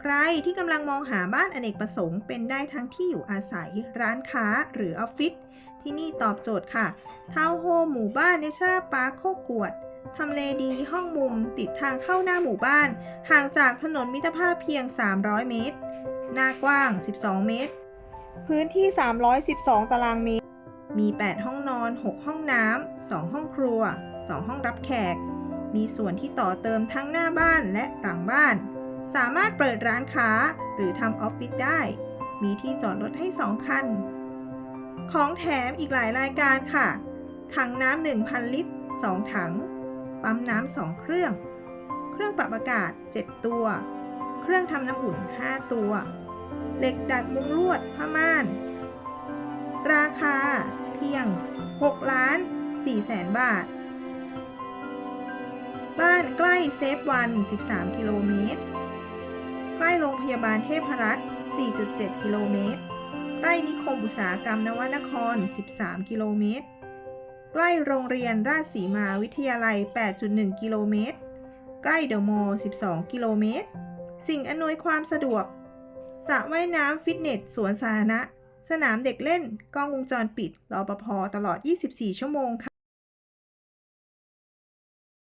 ใครที่กำลังมองหาบ้านอเนกประสงค์เป็นได้ทั้งที่อยู่อาศัย ร้านค้าหรือออฟฟิศที่นี่ตอบโจทย์ค่ะทาวน์โฮมหมู่บ้านเนเชอร์ปาร์คโคกวดทำเลดีห้องมุมติดทางเข้าหน้าหมู่บ้าน ห่างจากถนนมิตรภาพเพียง 300 เมตร หน้ากว้าง 12 เมตร พื้นที่ 312 ตารางเมตร มี 8 ห้องนอน 6 ห้องน้ำ 2 ห้องครัว 2 ห้องรับแขก มีส่วนที่ต่อเติมทั้งหน้าบ้านและหลังบ้าน สามารถเปิดร้านค้าหรือทำออฟฟิศได้ มีที่จอดรถให้ 2 คัน ของแถมอีกหลายรายการค่ะ ถังน้ำ1,000 ลิตร 2 ถัง ปั๊มน้ำ2เครื่อง เครื่องปรับอากาศ 7 ตัว เครื่องทำน้ำอุ่น 5 ตัว เหล็กดัดมุงลวดผ้าม่าน ราคาเพียง 6 ล้าน4แสนบาทบ้านใกล้เซฟวัน 13 กิโลเมตร ใกล้โรงพยาบาลเทพรัตน์ 4.7 กิโลเมตร ใกล้นิคมอุตสาหกรรมนวนคร 13 กิโลเมตร ใกล้โรงเรียนราชสีมาวิทยาลัย 8.1 กิโลเมตร ใกล้เดอะมอลล์12 กิโลเมตร สิ่งอำนวยความสะดวกสระว่ายน้ำฟิตเนส สวนสาธารณะ สนามเด็กเล่น กล้องวงจรปิด รอปภ ตลอด 24 ชั่วโมงค่ะ